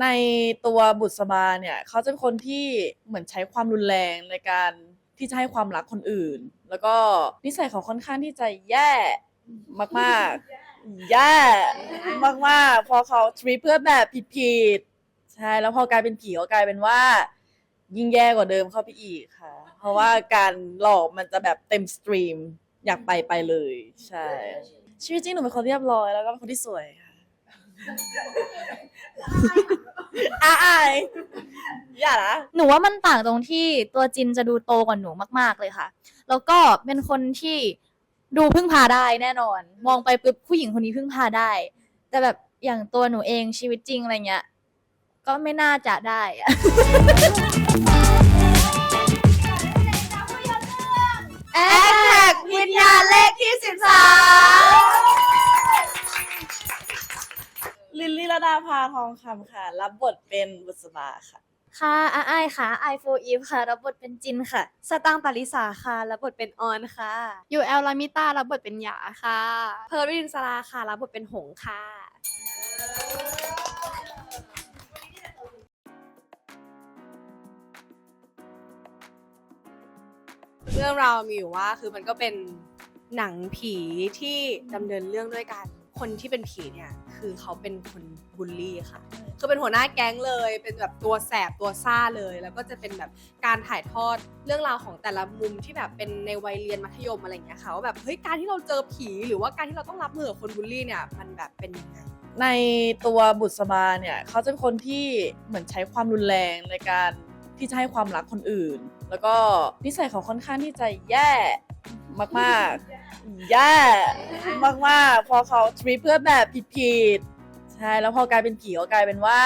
ในตัวบุษบาเนี่ยเขาจะเป็นคนที่เหมือนใช้ความรุนแรงในการที่จะให้ความรักคนอื่น แล้วก็นิสัยเขาค่อนข้างที่จะแย่มากๆ แย่มากๆ พอเขาทรีเพื่อนแบบผิดๆ ใช่ แล้วพอกลายเป็นผีก็กลายเป็นว่า ยิ่งแย่กว่าเดิมเข้าไปอีกค่ะ เพราะว่าการหลอกมันจะแบบเต็มสตรีมอยากไปไปเลย ใช่ ชีวิตจริงหนูเป็นคนเรียบร้อยแล้วก็เป็นคนที่สวยค่ะ อาอายอย่านะหนูว่ามันต่างตรงที่ตัวจินจะดูโตกว่าหนูมาก ๆเลยค่ะ แล้วก็เป็นคนที่ดูพึ่งพาได้แน่นอน มองไปปุ๊บผู้หญิงคนนี้พึ่งพาได้ แต่แบบอย่างตัวหนูเองชีวิตจริงอะไรเงี้ย ก็ไม่น่าจะได้อะแอคแท็กวิญญาณเลขที่สิบสาม ลิลลี่ระดาภาทองคำค่ะ รับบทเป็นบุษบาค่ะ ค่ะอาไอายค่ะไอโฟอีฟค่ะ รับบทเป็นจินค่ะ สตางค์ปาริสาค่ะ รับบทเป็นออนค่ะ อยู่แอลลามิต้า รับบทเป็นหยาค่ะ เพิร์ลวิรินสราค่ะ รับบทเป็นหงค่ะ เรื่องราวมีอยู่ว่าคือมันก็เป็นหนังผีที่ดำเนินเรื่องด้วยกัน คนที่เป็นผีเนี่ยคือเขาเป็นคนบูลลี่ค่ะ คือเป็นหัวหน้าแก๊งเลย เป็นแบบตัวแสบตัวซ่าเลย แล้วก็จะเป็นแบบการถ่ายทอดเรื่องราวของแต่ละมุมที่แบบเป็นในวัยเรียนมัธยมอะไรอย่างเงี้ยค่ะว่าแบบเฮ้ยการที่เราเจอผี หรือว่าการที่เราต้องรับมือกับคนบูลลี่เนี่ยมันแบบเป็นยังไงในตัวบุษบาเนี่ยเขาจะเป็นคนที่เหมือนใช้ความรุนแรงในการที่จะให้ความรักคนอื่น แล้วก็นิสัยเขาค่อนข้างที่จะแย่ มากๆแย่มากๆ พอเขาทรีเพื่อแบบผิดๆ ใช่ แล้วพอกลายเป็นผีก็กลายเป็นว่า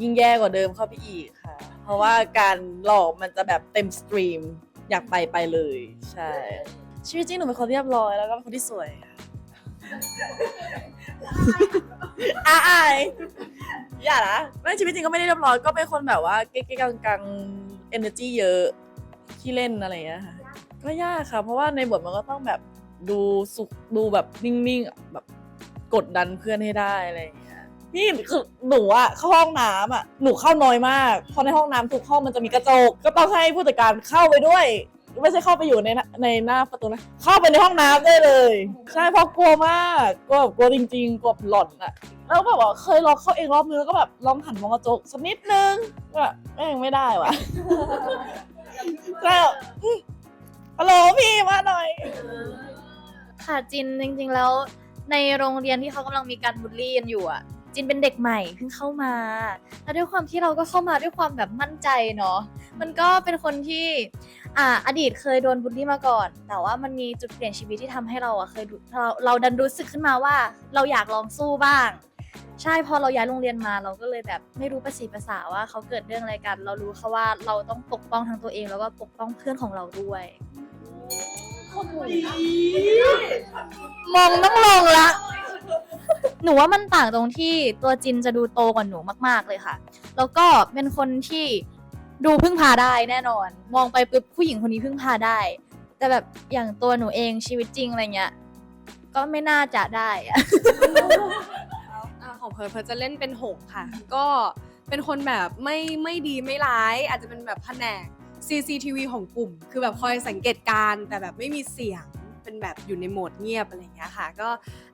ยิ่งแย่กว่าเดิมเข้าไปอีกค่ะ เพราะว่าการหลอกมันจะแบบเต็มสตรีม อยากไปไปเลย ใช่ ชีวิตจริงหนูเป็นคนเรียบร้อยแล้วก็เป็นคนที่สวยค่ะอาอยอย่านะไม่ชีวิตจริงก็ไม่ได้เรียบร้อยก็เป็นคนแบบว่าเก๊กๆกังๆ energy เยอะที่เล่นอะไรอย่างเงี้ยค่ะ ก็ยากค่ะ เพราะว่าในบทมันก็ต้องแบบดูสุขดูแบบนิ่งๆอะแบบกดดันเพื่อนให้ได้อะไรอย่างเงี้ยนี่คือหนูอะเข้าห้องน้ำอะหนูเข้าน้อยมากเพราะในห้องน้ำทุกห้องมันจะมีกระจก ก็ต้องให้ผู้จัดการเข้าไปด้วย ไม่ใช่เข้าไปอยู่ในหน้าในหน้าประตูนะเข้าไปในห้องน้ำได้เลย ใช่เพราะกลัวมากกลัวแบบกลัวจริง ๆกลัวหล่อนอะแล้วแบบว่าเคยลองเข้าเองรอบนึงแล้วก็แบบลองหันมองกระจกสักนิดนึงก็แบบแม่งไม่ได้ว่ะ แล้วอืม ฮัลโหลพี่มาหน่อย ค่ะจินจริง ๆ แล้วในโรงเรียนที่เขากำลังมีการบูลลี่กันอยู่อะ จินเป็นเด็กใหม่เพิ่งเข้ามา แล้วด้วยความที่เราก็เข้ามาด้วยความแบบมั่นใจเนาะมันก็เป็นคนที่อ่าอดีตเคยโดนบูลลี่มาก่อน แต่ว่ามันมีจุดเปลี่ยนชีวิตที่ทำให้เราอะเคยเราเราดันรู้สึกขึ้นมาว่า เราอยากลองสู้บ้าง ใช่พอเราย้ายโรงเรียนมาเราก็เลยแบบไม่รู้ภาษีภาษาว่าเขาเกิดเรื่องอะไรกัน เรารู้แค่ว่าเราต้องปกป้องทั้งตัวเองแล้วก็ปกป้องเพื่อนของเราด้วย มองต้องลงละ หนูว่ามันต่างตรงที่ตัวจินจะดูโตกว่าหนูมาก ๆเลยค่ะ แล้วก็เป็นคนที่ดูพึ่งพาได้แน่นอน มองไปปุ๊บผู้หญิงคนนี้พึ่งพาได้ แต่แบบอย่างตัวหนูเองชีวิตจริงอะไรเงี้ย ก็ไม่น่าจะได้อะอ่า ของเพิร์ลเพิร์ลจะเล่นเป็นหงค่ะ ก็เป็นคนแบบไม่ไม่ดีไม่ร้าย อาจจะเป็นแบบแผนก CCTV ของกลุ่ม คือแบบคอยสังเกตการ์แต่แบบไม่มีเสียงเป็นแบบอยู่ในโหมดเงียบอะไรอย่างเงี้ยค่ะ ก็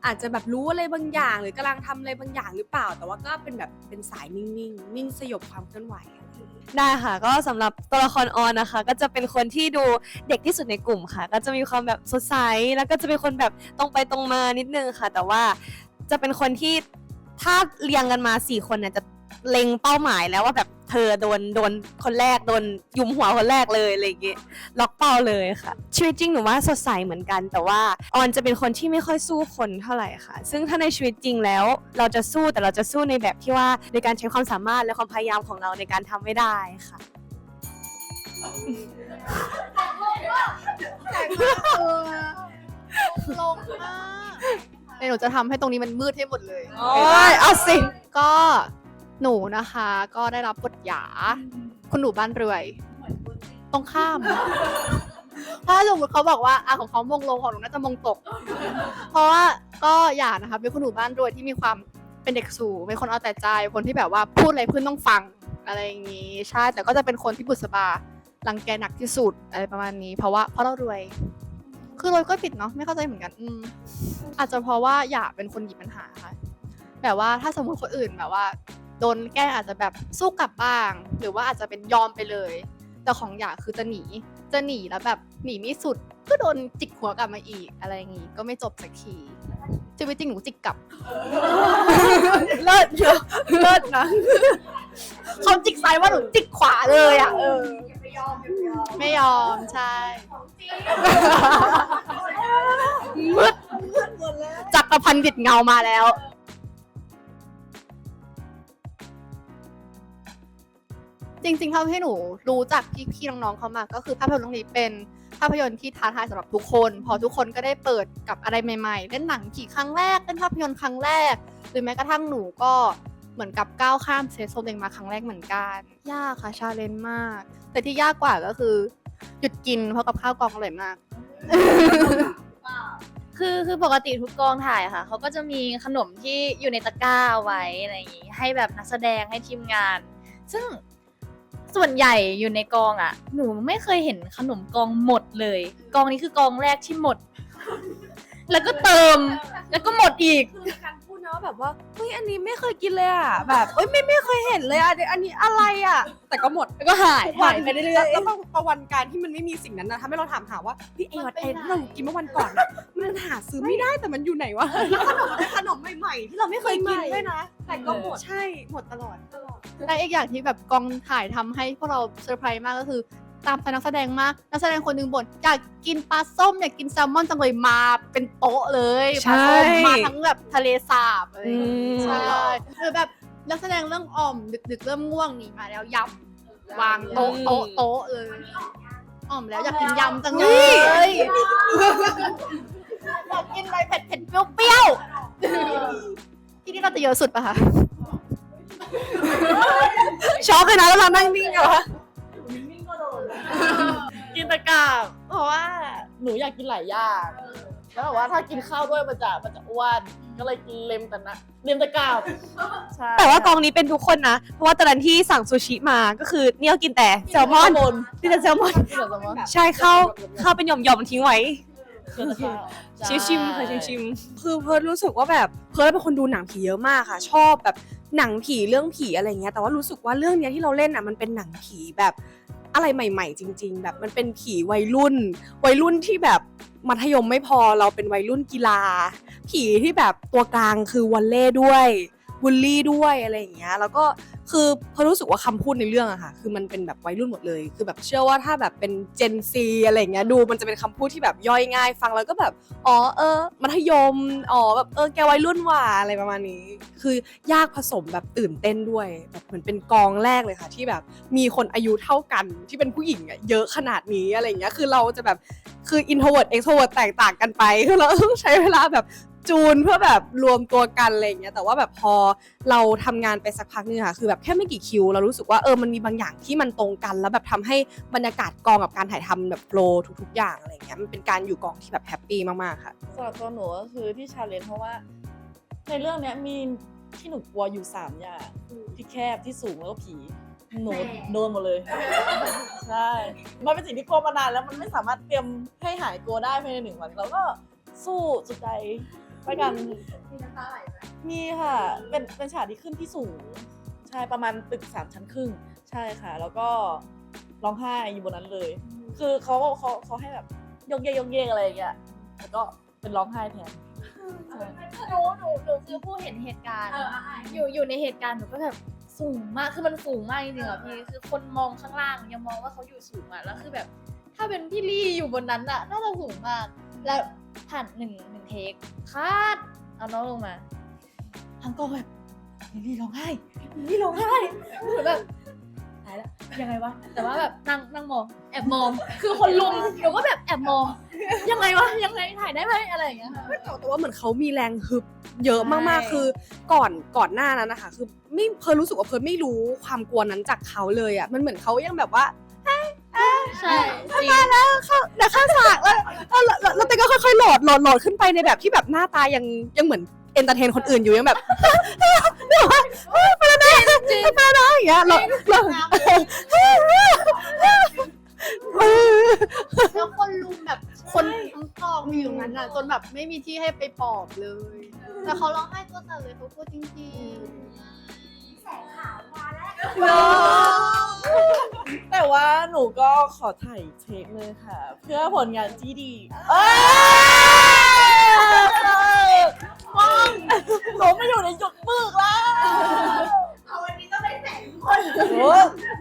อาจจะแบบรู้อะไรบางอย่าง หรือกำลังทำอะไรบางอย่างหรือเปล่า แต่ว่าก็เป็นแบบเป็นสายนิ่งๆนิ่งสยบความเคลื่อนไหวไรอย่างเงี้ยได้ค่ะก็สำหรับตัวละครออนนะคะ ก็จะเป็นคนที่ดูเด็กที่สุดในกลุ่มค่ะ ก็จะมีความแบบสดใสแล้วก็จะเป็นคนแบบตรงไปตรงมานิดนึงค่ะ แต่ว่าจะเป็นคนที่ ถ้าเรียงกันมาสี่คนเนี่ยจะเล็งเป้าหมายแล้วว่าแบบเธอโดนโดนคนแรกโดนยุมหัวคนแรกเลยอะไรอย่างเงี้ยล็อกเป้าเลยค่ะ ชีวิตจริงหนูว่าสดใสเหมือนกัน แต่ว่าออนจะเป็นคนที่ไม่ค่อยสู้คนเท่าไหร่ค่ะ ซึ่งถ้าในชีวิตจริงแล้วเราจะสู้แต่เราจะสู้ในแบบที่ว่าในการใช้ความสามารถและความพยายามของเราในการทำไม่ได้ค่ะลงมาก เดี๋ยวหนูจะทำให้ตรงนี้มันมืดให้หมดเลย โอ้ยเอาสิ ก็หนูนะคะก็ได้รับบทหยา คุณหนูบ้านรวยตรงข้าม ถ้าสมมติเขาบอกว่าอะของเขามงลงของหนูน่าจะมงตก เพราะว่าก็หยานะคะเป็นคุณหนูบ้านรวยที่มีความเป็นเด็กสูงเป็นคนเอาแต่ใจคนที่แบบว่าพูดอะไรเพื่อนต้องฟังอะไรอย่างงี้ใช่แต่ก็จะเป็นคนที่บุษบารังแกหนักที่สุดอะไรประมาณนี้ เพราะว่าเพราะเรารวย คือรวยก็ผิดเนาะไม่เข้าใจเหมือนกันอืมอาจจะเพราะว่าอยากเป็นคนหยิบปัญหาค่ะแบบว่าถ้าสมมติคนอื่นแบบว่าโดนแกล้งอาจจะแบบสู้กลับบ้าง หรือว่าอาจจะเป็นยอมไปเลย แต่ของอยากคือจะหนีจะหนีแล้วแบบหนีไม่สุดก็โดนจิกหัวกลับมาอีกอะไรอย่างงี้ก็ไม่จบสักทีชีวิตจริงหนูจิกกลับ เลิศเยอะเลิศนะเขาจิกซ้ายว่าหนูจิกขวาเลยอะเออ ไม่ยอมใช่มืดจักรพันธ์บิดเงามาแล้วจริงๆเท่าที่หนูรู้จักพี่ๆน้องๆเขามา ก็คือภาพยนตร์เรื่องนี้เป็นภาพยนตร์ที่ท้าทายสำหรับทุกคน พอทุกคนก็ได้เปิดกับอะไรใหม่ ๆ เล่นหนังผีครั้งแรกเล่นภาพยนตร์ครั้งแรก หรือแม้กระทั่งหนูก็ เหมือนกับก้าวข้ามเซฟโซนเองมาครั้งแรกเหมือนกัน ยากค่ะชาเลนจ์มาก แต่ที่ยากกว่าก็คือ หยุดกินเพราะกับข้าวกองอร่อยมาก คือคือปกติทุกกองถ่ายค่ะเขาก็จะมีขนมที่อยู่ในตะกร้าเอาไว้อะไรอย่างงี้ให้แบบนักแสดงให้ทีมงาน ซึ่งส่วนใหญ่อยู่ในกองอะ หนูไม่เคยเห็นขนมกองหมดเลย กองนี้คือกองแรกที่หมด แล้วก็เติมแล้วก็หมดอีก คือการ พูดนะว่าแบบว่าเฮ้ยอันนี้ไม่เคยกินเลยอะแบบเอ้ยไม่ไม่เคยเห็นเลยอะเดี๋ยวอันนี้อะไรอะ แต่ก็หมดแล้วก็หายทุกวัหานยไปเรื่อยแล้วบางประวันการที่มันไม่มีสิ่งนั้นนะทำให้เราถามหาว่าพี่ไอ้วัดไอ้ที่เรากินเมื่อวันก่อนอะมันหาซื้อไม่ได้แต่มันอยู่ไหนวะแล้วขนมขนมใหม่ๆที่เราไม่เคยกินด้วยนะแต่ก็หมดใช่หมดตลอดและอีกอย่างที่แบบกองถ่ายทำให้พวกเราเซอร์ไพรส์มากก็คือ ตามใจนักแสดงมากนักแสดงคนหนึงบ่นอยากกินปลาส้มอยากกินแซลมอนจังเลยมาเป็นโต๊ะเลยปลาส้มใช่ มาทั้งแบบทะเลสาบอะไรอย่างเงี้ยอืมใช่หรือแบบนักแสดงเรื่องอ่อมดึกๆเริ่มง่วงหนีมาแล้วยำวางโต๊ะโต๊ะโต๊ะเลยอ่อมแล้วอยากกินยำจังเลยอยากกินอะไรเผ็ดๆเปรี้ยวๆที่นี่เราจะเยอะสุดปะคะ ช็อกเลยนะเวลานั่งนิ่งอะกิน ตะกร้าเพราะว่าหนูอยากกินหลายอย่างแล้วแบบว่าถ้ากินข้าวด้วยมันจะมันจะอ้วนก็เลยกินเลมแต่นะเลมตะกร้าใช่แต่ว่ากองนี้เป็นทุกคนนะ เพราะว่าตอนนั้นที่สั่งซูชิมาก็คือเนี่ยกินแต่แซลมอนบนกินแต่แซลมอนกินแต่แซลมอนใช่เข้าเข้าเป็นหย่อมๆทิ้งไว้กินตะกร้าใชิมๆค่ะชิมคือเพิร์ดรู้สึกว่าแบบเพิร์ดเป็นคนดูหนังผีเยอะมากค่ะ ชอบแบบหนังผีเรื่องผีอะไรเงี้ยแต่ว่ารู้สึกว่าเรื่องเนี้ยที่เราเล่นอะมันเป็นหนังผีแบบ อะไรใหม่ ๆ จริง ๆ แบบมันเป็นผีวัยรุ่น วัยรุ่นที่แบบมัธยมไม่พอเราเป็นวัยรุ่นกีฬา ผีที่แบบตัวกลางคือวอลเล่ด้วยบูลลี่ด้วยอะไรอย่างเงี้ยแล้วก็ คือเพราะรู้สึกว่าคำพูดในเรื่องอะค่ะ คือมันเป็นแบบวัยรุ่นหมดเลย คือแบบเชื่อว่าถ้าแบบเป็นเจนซีอะไรเงี้ยดูมันจะเป็นคำพูดที่แบบย่อยง่าย ฟังแล้วก็แบบอ๋อเออมัธยมอ๋อแบบเออแกวัยรุ่นว่ะอะไรประมาณนี้ คือยากผสมแบบตื่นเต้นด้วยแบบเหมือนเป็นกองแรกเลยค่ะ ที่แบบมีคนอายุเท่ากันที่เป็นผู้หญิงอะเยอะขนาดนี้อะไรเงี้ยคือเราจะแบบคือ introvert extrovert แตกต่างกันไปคือเราต้องใช้เวลาแบบ จูนเพื่อแบบรวมตัวกันอะไรอย่างเงี้ยแต่ว่าแบบพอเราทำงานไปสักพักนึงค่ะคือแบบแค่ไม่กี่คิว เรารู้สึกว่าเออมันมีบางอย่างที่มันตรงกัน แล้วแบบทำให้บรรยากาศกองกับการถ่ายทำแบบโฟลว์ทุก ๆ อย่างอะไรอย่างเงี้ยมันเป็นการอยู่กองที่แบบแฮปปี้มากๆค่ะสำหรับตัวหนูก็คือที่ชาเลนจ์เพราะว่า ในเรื่องเนี้ยมีที่หนูกลัวอยู่สามอย่างที่แคบที่สูงแล้วก็ผีหนูโดนหมดเลย ใช่ มันเป็นสิ่งที่กลัวมานานแล้วมันไม่สามารถเตรียมให้หายกลัวได้ภายในหนึ่งวันเราก็สู้สุดใจ ไปกันมีค่ะ เป็นเป็นฉากที่ขึ้นที่สูง ใช่ประมาณตึกสามชั้นครึ่ง ใช่ค่ะ แล้วก็ร้องไห้อยู่บนนั้นเลย คือเขาเขาเขาให้แบบยกเยกยกเยกอะไรอย่างเงี้ยแล้วก็เป็นร้องไห้แทนใช่หนูหนูหนูคือผู้เห็นเหตุการณ์อยู่อยู่ในเหตุการณ์หนูก็แบบสูงมากคือมันสูงมากจริงๆอะพี่คือคนมองข้างล่างยังมองว่าเขาอยู่สูงอะแล้วคือแบบ ถ้าเป็นพี่ลี่อยู่บนนั้นอะน่าจะสูงมาก แล้วผ่านหนึ่งหนึ่งเทคคาดเอาน้องลงมาทางกองแบบลิลลี่ร้องไห้ลิลลี่ร้องไห้หนูแบบตายแล้วยังไงวะแต่ว่าแบบนั่งนั่งมองแอบมอง คือคนลุมหนูก็แบบแอบมอง ยังไงวะยังไงถ่ายได้ไหมอะไรอย่างเงี้ยค่ะ แต่ว่าเหมือนเขามีแรงฮึบเยอะมากใช่ ๆ คือก่อนก่อนหน้านั้นนะคะ คือไม่เพิร์ลรู้สึกว่าเพิร์ลไม่รู้ความกลัวนั้นจากเขาเลยอะ มันเหมือนเขายังแบบว่า ใช่จริงเข้าเดี๋ยวเข้าฉากแล้วแล้วแล้วแล้วเต้นก็ค่อยๆโหลดโหลดโหลดขึ้นไปในแบบที่แบบหน้าตายังยังเหมือนเอนเตอร์เทนคนอื่นอยู่ยังแบบ เดี๋ยวว่าไปแล้วนะไปแล้วนะอย่างเงี้ยเราเราแล้วคนลุมแบบคนทั้งกองมีอยู่นั้นอะจนแบบไม่มีที่ให้ไปปลอบเลย แต่เขาร้องไห้ตัวสั่นเลยเขาพูดจริงแต่ว่า หนูก็ขอถ่ายเทคเลยค่ะ เพื่อผลงานที่ดีเอ้ยหนูไม่อยู่ในจุดมึกแล้ว เอาวันนี้ต้องได้แสงคนๆ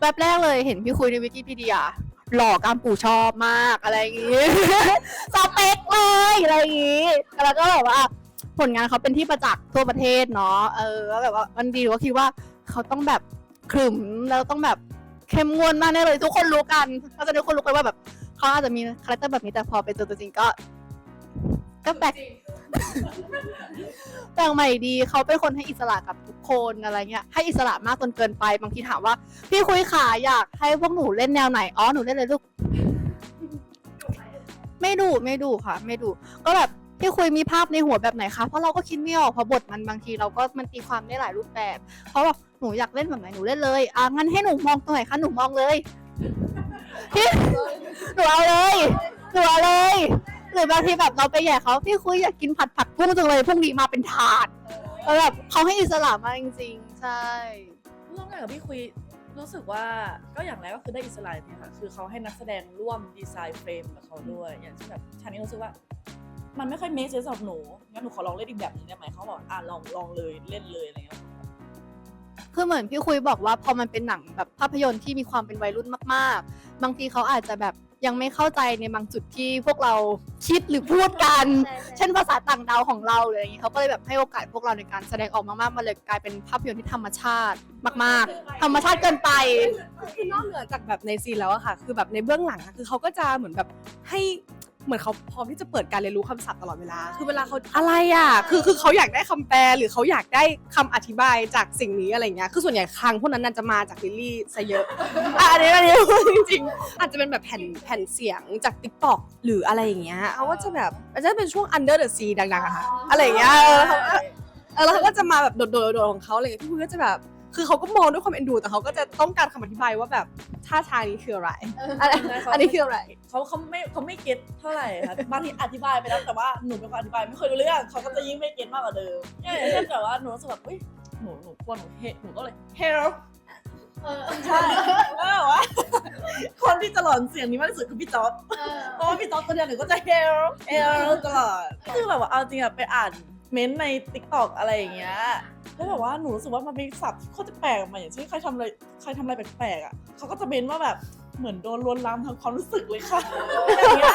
แบบแรกเลยเห็นพี่คุยในวิกิพีเดียหล่อกามปู่ชอบมากอะไรอย่างงี้ สเปคเลยอะไรอย่างงี้ แล้วก็แบบว่า ผลงานเขาเป็นที่ประจักษ์ทั่วประเทศเนาะเออแล้วแบบว่ามันดีก็คิดว่าเขาต้องแบบขรึมแล้วต้องแบบเข้มงวดมากแน่เลยทุกคนรู้กันก็จะทุกคนรู้กันว่าแบบเขาอาจจะมีคาแรคเตอร์แบบนี้แต่พอไปเจอตัวจริงก็ ก็แปลกแปลกใหม่ดีเขาเป็นคนให้อิสระกับทุกคนอะไรเงี้ยให้อิสระมากจนเกินไปบางทีถามว่า พี่คุยขาอยากให้พวกหนูเล่นแนวไหนอ๋อหนูเล่นเลยลูก ไม่ดูไม่ดูค่ะ ไม่ดูก็แบบ พี่คุยมีภาพในหัวแบบไหนคะ เพราะเราก็คิดไม่ออกเพราะบทมันบางทีเราก็มันตีความได้หลายรูปแบบเขาบอกหนูอยากเล่นแบบไหนหนูเล่นเลย อะงั้นให้หนูมองตรงไหนคะหนูมองเลยพี่หนูเอาเลยหนูเอาเลย หรือบางทีแบบเราไปแย่เขาพี่คุยอยากกินผัดผักบุ้งจังเลยพรุ่งนี้มาเป็นถาดแล้วแบบเขาให้อิสระมากจริงๆ ใช่ร่วมงานกับพี่คุยรู้สึกว่าก็อย่างแรกก็คือได้อิสระเนี่ยค่ะ คือเขาให้นักแสดงร่วมดีไซน์เฟรมกับเขาด้วย อย่างเช่นแบบฉันนี่รู้สึกว่า มันไม่ค่อยเมคเซนส์สำหรับหนูงั้นหนูขอลองเล่นอีกแบบหนึงได้ไหมเขาบอกอะลองลองเลยเล่นเลยอะไรเงี้ยคือเหมือนพี่คุยบอกว่าพอมันเป็นหนังแบบภาพยนตร์ที่มีความเป็นวัยรุ่นมากๆ บางทีเขาอาจจะแบบยังไม่เข้าใจในบางจุดที่พวกเราคิดหรือพูดกัน เช่นภาษาต่างดาวของเราหรืออะไรอย่างนี้เขาก็เลยแบบให้โอกาสพวกเราในการแสดงออกมากๆ มันเลยกลายเป็นภาพยนตร์ที่ธรรมชาติมาก ๆ ธรรมชาติเกินไป คือนอกเหนือจากแบบในซีนแล้วอะค่ะ คือแบบในเบื้องหลังอะคือเขาก็จะเหมือนแบบให้ เหมือนเขาพร้อมที่จะเปิดการเรียนรู้คำศัพท์ตลอดเวลา คือเวลาเขาอะไรอะคือคือเขาอยากได้คำแปลหรือเขาอยากได้คำอธิบายจากสิ่งนี้อะไรเงี้ย คือส่วนใหญ่ครั้งพวกนั้นน่าจะมาจากลิลลี่ซะเยอะ อันนี้อันนี้จริงๆอาจจะเป็นแบบแผ่นแผ่นเสียงจาก t ิ k t o k หรืออะไรอย่างเงี้ยเขาก็จะแบบอาจจะเป็นช่วง under the sea ดังๆอะค่ะ อะไรเงี้ยเออเขาก็เออแล้วเขาก็จะมาแบบโดดๆของเขาอะไรเงี้ยพี่พุ้ยก็จะแบบ คือเขาก็มองด้วยความเอ็นดูแต่เขาก็จะต้องการคำอธิบายว่าแบบท่าทางนี้คืออะไรอะไรอันนี้คืออะไร เขาเขาไม่เขาไม่เก็ตเท่าไหร่ค่ะบางทีอธิบายไปแล้วแต่ว่าหนูเป็นคนอธิบายไม่เคยรู้เรื่องเขาก็จะยิ่งไม่เก็ตมากกว่าเดิมอย่างเช่นแบบว่าหนูรู้สึกแบบอุ้ยหนูหนูกลัวหนูเฮหนูก็เลย help ใช่แล้วแบบว่าคนที่จะหลอนเสียงนี้มากที่สุดคือพี่จ๊อบเพราะว่าพี่จ๊อบตัวเดียวหนูก็จะ help help ตลอด คือแบบว่าเอาจริงอะไปอ่านเม้นต์ใน t ิ k t o k อะไรอย่างเงี้ย แล้วแบบว่าหนูรู้สึกว่ามันมีศัพท์ที่โคตรจะแปลกออกมาอย่างเช่นใครทำอะไรใครทำอะไรแปลกๆอะเขาก็จะเม้นว่าแบบเหมือนโดนลวนลามทางความรู้สึกเลยค่ะอย่างเงี้ย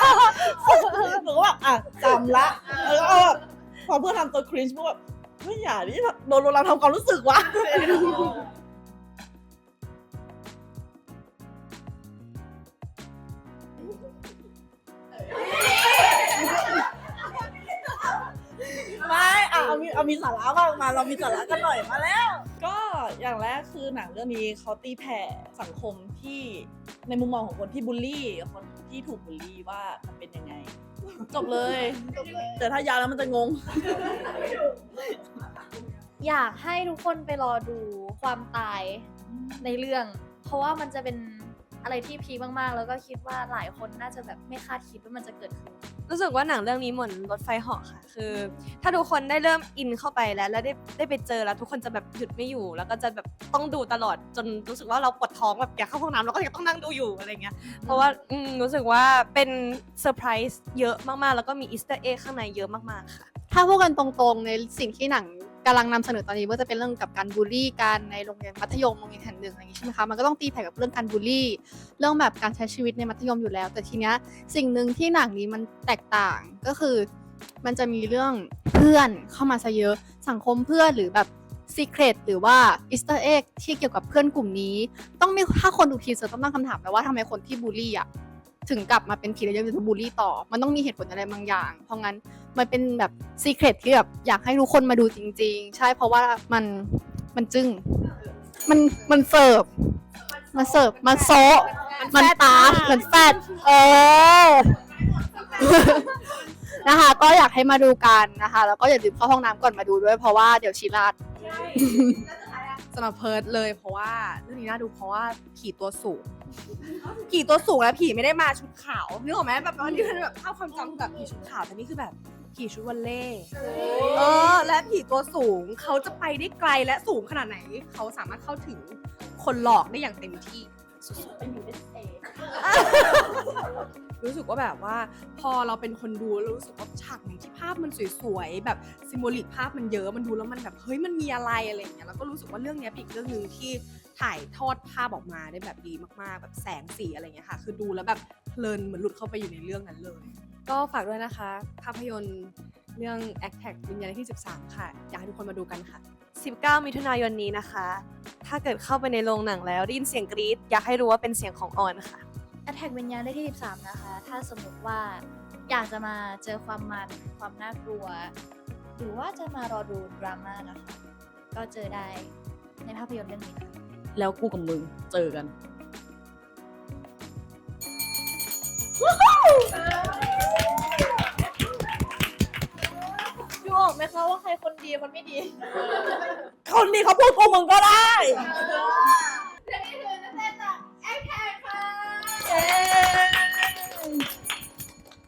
หนูก็แบบอะจำละเออเอาแบบพอเพื่อนทำตัวครินช์พวกแบบไม่อย่าดิโดนลวนลามทางความรู้สึกวะ เอามีเอามีสาระบ้างมาเรามีสาระกันหน่อยมาแล้ว ก็อย่างแรกคือหนังเรื่องนี้เขาตีแผ่สังคมที่ในมุมมองของคนที่บูลลี่คนที่ถูกบูลลี่ว่ามันเป็นยังไง จบเลย แต่ถ้ายาวแล้วมันจะงง อยากให้ทุกคนไปรอดูความตายในเรื่อง เพราะว่ามันจะเป็นอะไรที่พีคมากๆ แล้วก็คิดว่าหลายคนน่าจะแบบไม่คาดคิดว่ามันจะเกิดขึ้น รู้สึกว่าหนังเรื่องนี้เหมือนรถไฟเหาะค่ะ คือ ถ้าทุกคนได้เริ่มอินเข้าไปแล้ว แล้วได้ได้ไปเจอแล้วทุกคนจะแบบหยุดไม่อยู่ แล้วก็จะแบบต้องดูตลอดจนรู้สึกว่าเราปวดท้องแบบอยากเข้าห้องน้ำเราก็ยังต้องนั่งดูอยู่อะไรเงี้ยเพราะว่าอืมรู้สึกว่าเป็นเซอร์ไพรส์เยอะมากๆ แล้วก็มีอีสเตอร์เอ็กข้างในเยอะมากๆค่ะ ถ้าพูดกันตรงๆในสิ่งที่หนัง กำลังนำเสนอตอนนี้ว่าจะเป็นเรื่องกับการบูลลี่กันในโรงเรียนมัธยมโรงเรียนแห่งหนึ่งอะไรอย่างนี้ใช่ไหมคะมันก็ต้องตีแผ่กับเรื่องการบูลลี่ เรื่องแบบการใช้ชีวิตในมัธยมอยู่แล้ว แต่ทีเนี้ยสิ่งหนึ่งที่หนังนี้มันแตกต่างก็คือ มันจะมีเรื่องเพื่อนเข้ามาซะเยอะสังคมเพื่อนหรือแบบซีเครตหรือว่าอิสต์เอ็กที่เกี่ยวกับเพื่อนกลุ่มนี้ ต้องมีถ้าคนดูทีเซอร์ต้องตั้งคำถามไปว่าทำไมคนที่บูลลี่อะถึงกลับมาเป็นผีแล้วยังจะบูลลี่ต่อ มันต้องมีเหตุผลอะไรบางอย่าง เพราะงั้น มันเป็นแบบซีเครตที่แบบอยากให้ทุกคนมาดูจริง ๆ ใช่เพราะว่ามันมันจึ้งมันมันเสิร์ฟมาเสิร์ฟมาโซะมันตาเหมือนแฟดเออนะคะ ก็อยากให้มาดูกันนะคะ แล้วก็อย่าลืมเข้าห้องน้ำก่อนมาดูด้วย เพราะว่าเดี๋ยวชีราด สำหรับเพิร์ดเลยเพราะว่าเรื่องนี้น่าดูเพราะว่าผีตัวสูง ผีตัวสูงแล้วผีไม่ได้มาชุดขาวนึกออกไหมแบบวันนี้มันแบบภาพความจำแบบผีชุดขาวแต่นี่คือแบบ ผีชุดวันเล่เออ และผีตัวสูงเขาจะไปได้ไกลและสูงขนาดไหน เขาสามารถเข้าถึงคนหลอกได้อย่างเต็มที่สุดๆรู้สึกว่าแบบว่า พอเราเป็นคนดูแล้วรู้สึกว่าฉากไหนที่ภาพมันสวยๆแบบซิมโบลิกภาพมันเยอะมันดูแล้วมันแบบเฮ้ยมันมีอะไรอะไรอย่างเงี้ยแล้วก็รู้สึกว่าเรื่องเนี้ยเป็นอีกเรื่องหนึ่งที่ถ่ายทอดภาพออกมาได้แบบดีมากๆ แบบแสงสีอะไรอย่างเงี้ยค่ะ คือดูแล้วแบบเพลินเหมือนหลุดเข้าไปอยู่ในเรื่องนั้นเลย ก็ฝากด้วยนะคะ ภาพยนตร์เรื่อง a c t a c วิญญาณที่ 13 ค่ะ อยากให้ทุกคนมาดูกันค่ะ 19 มิถุนายนนี้นะคะ ถ้าเกิดเข้าไปในโรงหนังแล้วได้ยินเสียงกรี๊ดอยากให้รู้ว่าเป็นเสียงของออนค่ะ Attack วิญญาณได้ที่ 13 นะคะ ถ้าสมมติว่าอยากจะมาเจอความมันความน่ากลัว หรือว่าจะมารอดูดราม่านะคะ ก็เจอได้ในภาพยนตร์เรื่องนี้นะคะแล้วกูกับมึงเจอกัน ดูออกไหมคะว่าใครคนดีคนไม่ดี คนดีเขาพูดโกงมึงก็ได้ เดี๋ยวนี้คือจะเต้นแบบแอคแคร์ค่ะ